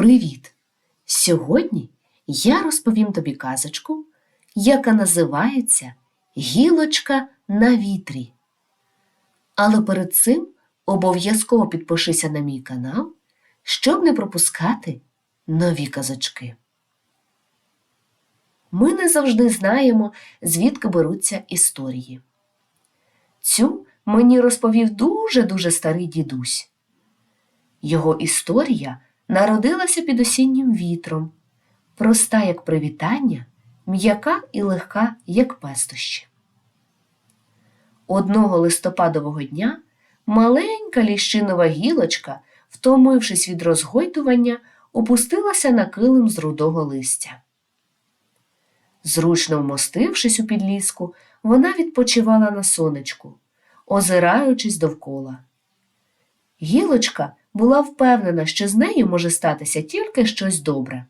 Привіт! Сьогодні я розповім тобі казочку, яка називається Гілочка на вітрі. Але перед цим обов'язково підпишися на мій канал, щоб не пропускати нові казочки. Ми не завжди знаємо, звідки беруться історії. Цю мені розповів дуже-дуже старий дідусь. Його історія народилася під осіннім вітром, проста як привітання, м'яка і легка, як пестощі. Одного листопадового дня маленька ліщинова гілочка, втомившись від розгойдування, опустилася на килим з рудого листя. Зручно вмостившись у підліску, вона відпочивала на сонечку, озираючись довкола. Гілочка була впевнена, що з нею може статися тільки щось добре.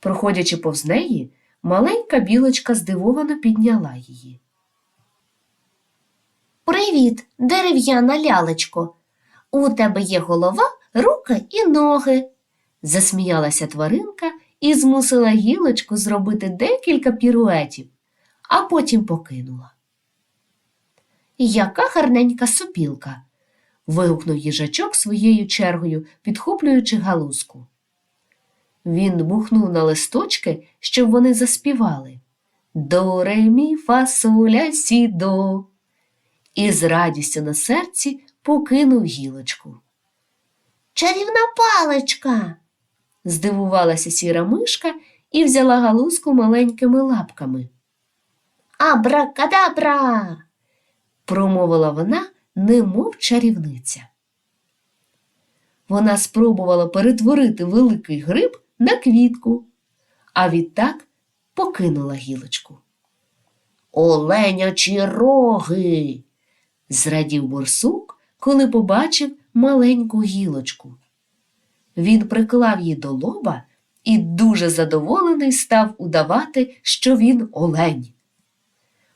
Проходячи повз неї, маленька білочка здивовано підняла її. Привіт, дерев'яна лялечко. У тебе є голова, руки і ноги. Засміялася тваринка і змусила гілочку зробити декілька піруетів, а потім покинула. Яка гарненька сопілка. Вигукнув їжачок своєю чергою, підхоплюючи галузку. Він дмухнув на листочки, щоб вони заспівали До ре мі фа соль, сі до. І з радістю на серці покинув гілочку. Чарівна паличка. Здивувалася сіра мишка і взяла галузку маленькими лапками. Абракадабра. промовила вона, немов чарівниця. Вона спробувала перетворити великий гриб на квітку, а відтак покинула гілочку. Оленячі роги. зрадів борсук, коли побачив маленьку гілочку. Він приклав її до лоба і дуже задоволений став удавати, що він олень.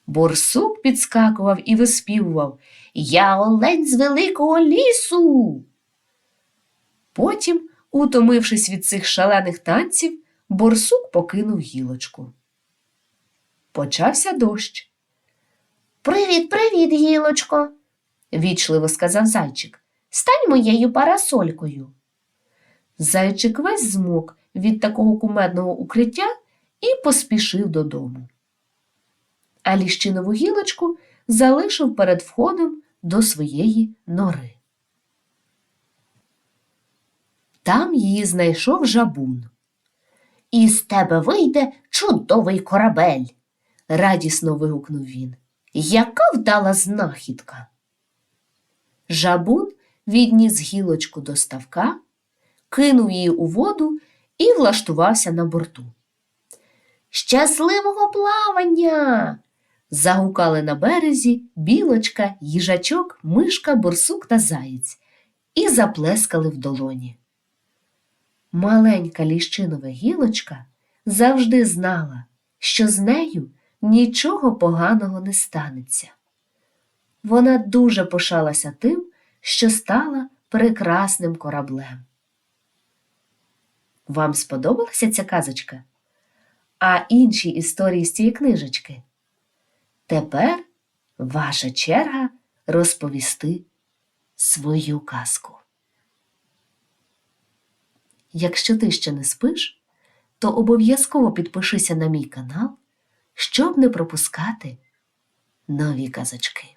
Борсук підскакував і виспівував Я олень з великого лісу. Потім, утомившись від цих шалених танців, борсук покинув гілочку. Почався дощ. Привіт, привіт, гілочко. вічливо сказав зайчик. Стань моєю парасолькою. Зайчик весь змок від такого кумедного укриття і поспішив додому. А ліщинову гілочку залишив перед входом до своєї нори. Там її знайшов жабун. Із тебе вийде чудовий корабель. радісно вигукнув він. Яка вдала знахідка. Жабун відніс гілочку до ставка, кинув її у воду і влаштувався на борту. Щасливого плавання! Загукали на березі білочка, їжачок, мишка, борсук та заєць і заплескали в долоні. Маленька ліщинова гілочка завжди знала, що з нею нічого поганого не станеться. Вона дуже пишалася тим, що стала прекрасним кораблем. Вам сподобалася ця казочка? А інші історії з цієї книжечки? Тепер ваша черга розповісти свою казку. Якщо ти ще не спиш, то обов'язково підпишися на мій канал, щоб не пропускати нові казочки.